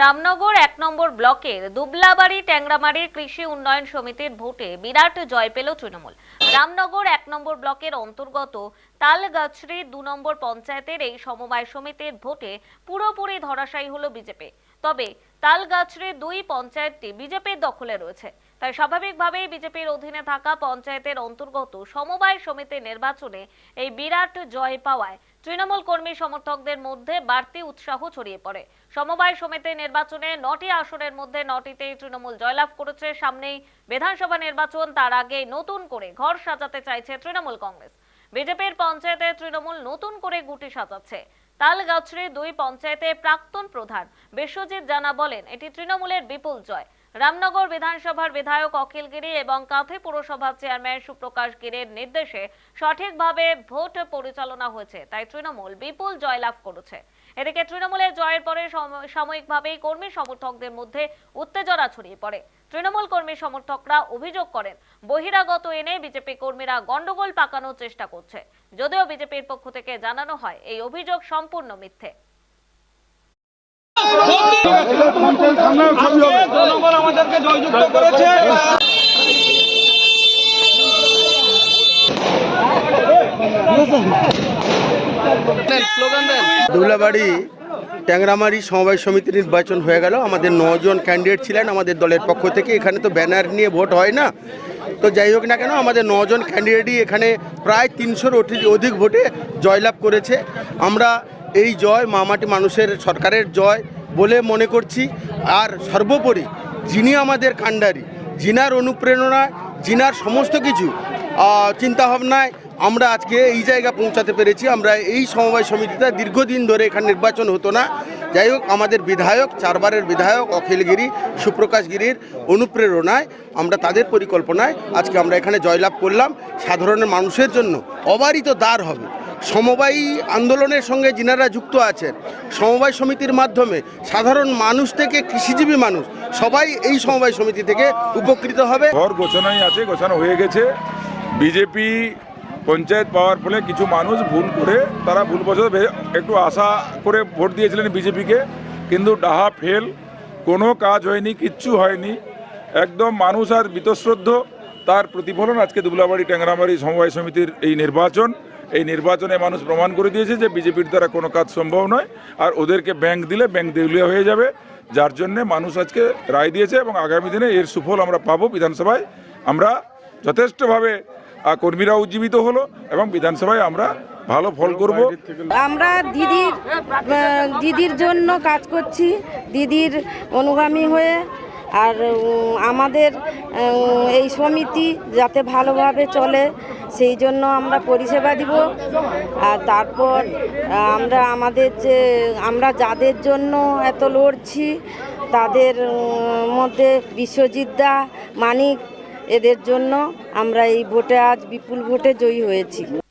রামনগর এক নম্বর ব্লকের দুবলাবাড়ি ট্যাংরামারি কৃষি উন্নয়ন সমিতির ভোটে বিরাট জয় পেল তৃণমূল। রামনগর এক নম্বর ব্লকের অন্তর্গত তালগাছড়ি দু নম্বর পঞ্চায়েতের এই সমবায় সমিতির ভোটে পুরোপুরি ধরাশায়ী হলো বিজেপি। তবে তালগাছড়ি দুই পঞ্চায়েতটি বিজেপির দখলে রয়েছে। তাই স্বাভাবিকভাবেই বিজেপির অধীনে থাকা পঞ্চায়েতের অন্তর্গত সমবায় সমিতির নির্বাচনে এই বিরাট জয় পাওয়ায় তৃণমূল কর্মী সমর্থকদের মধ্যে বাড়তি উৎসাহ ছড়িয়ে পড়ে। সমবায় সমিতির নির্বাচনে নটি আসনের মধ্যে নটিতেই তৃণমূল জয়লাভ করেছে। সামনেই বিধানসভা নির্বাচন, তার আগে নতুন করে ঘর সাজাতে চাইছে তৃণমূল কংগ্রেস। বিজেপির পঞ্চায়েতে তৃণমূল নতুন করে গুটি সাজাচ্ছে। তালগাছড়ি দুই পঞ্চায়েতে প্রাক্তন প্রধান বিশ্বজিৎ জানা বলেন, এটি তৃণমূলের বিপুল জয়। রামনগর বিধানসভার বিধায়ক অখিল গিরি এবং কাঁথি পুরসভার চেয়ারম্যান সুপ্রকাশ গিরির নির্দেশে সঠিকভাবে ভোট পরিচালনা হয়েছে তাই তৃণমূল বিপুল জয়লাভ করেছে। এদিকে তৃণমূলের জয়ের পরে সম- সাময়িকভাবেই কর্মী সমর্থকদের মধ্যে উত্তেজনা ছড়িয়ে পড়ে। তৃণমূল কর্মী সমর্থকরা অভিযোগ করেন বহিরাগত এনে বিজেপি কর্মীরা গন্ডগোল পাকানোর চেষ্টা করছে। যদিও বিজেপির পক্ষ থেকে জানানো হয় এই অভিযোগ সম্পূর্ণ মিথ্যে। আমাদেরকে জয়যুক্ত করেছে। দুলাবাড়ি ট্যাংরামারি সমবায় সমিতি নির্বাচন হয়ে গেল। আমাদের নজন ক্যান্ডিডেট ছিলেন আমাদের দলের পক্ষ থেকে। এখানে তো ব্যানার নিয়ে ভোট হয় না। তো যাই হোক না কেন, আমাদের নজন ক্যান্ডিডেটই এখানে প্রায় তিনশোর অধিক ভোটে জয়লাভ করেছে। আমরা এই জয় মামাটি মানুষের সরকারের জয় বলে মনে করছি। আর সর্বোপরি যিনি আমাদের কাণ্ডারি, যিনার অনুপ্রেরণায় যিনার সমস্ত কিছু চিন্তাভাবনায় আমরা আজকে এই জায়গা পৌঁছাতে পেরেছি। আমরা এই সমবায় সমিতিতে দীর্ঘদিন ধরে এখানে নির্বাচন হতো না। যাই হোক, আমাদের বিধায়ক, চারবারের বিধায়ক অখিলগিরি সুপ্রকাশ গিরির অনুপ্রেরণায় আমরা তাদের পরিকল্পনায় আজকে আমরা এখানে জয়লাভ করলাম। সাধারণ মানুষের জন্য অবারিত দ্বার হবে। সমবায়ী আন্দোলনের সঙ্গে যিনারা যুক্ত আছেন, সমবায় সমিতির মাধ্যমে সাধারণ মানুষ থেকে কৃষিজীবী মানুষ সবাই এই সমবায় সমিতি থেকে উপকৃত হবে। ঘর গোছানোই আছে, গোছানো হয়ে গেছে। বিজেপি পঞ্চায়েত পাওয়ার ফলে কিছু মানুষ ভুল করে তারা ভুলবশত একটু আশা করে ভোট দিয়েছিলেন বিজেপিকে, কিন্তু ডাহা ফেল। কোনো কাজ হয়নি, কিচ্ছু হয়নি। একদম মানুষ আর বীতশ্রদ্ধ। তার প্রতিফলন আজকে দুবলাবাড়ি ট্যাংরামারি সমবায় সমিতির এই নির্বাচন। এই নির্বাচনে মানুষ প্রমাণ করে দিয়েছে যে বিজেপির দ্বারা কোনো কাজ সম্ভব নয়, আর ওদেরকে ব্যাংক দিলে ব্যাংক দেউলিয়া হয়ে যাবে। যার জন্যে মানুষ আজকে রায় দিয়েছে এবং আগামী দিনে এর সুফল আমরা পাবো বিধানসভায়। আমরা যথেষ্টভাবে কর্মীরা উজ্জীবিত হলো এবং বিধানসভায় আমরা ভালো ফল করব। আমরা দিদির দিদির জন্য কাজ করছি, দিদির অনুগামী হয়ে। আর আমাদের এই সমিতি যাতে ভালোভাবে চলে সেই জন্য আমরা পরিষেবা দিব। আর তারপর আমরা আমাদের যে, আমরা যাদের জন্য এত লড়ছি, তাদের মধ্যে বিশ্বজিৎ দা, মানিক, এদের জন্য আমরা এই ভোটে আজ বিপুল ভোটে জয়ী হয়েছি।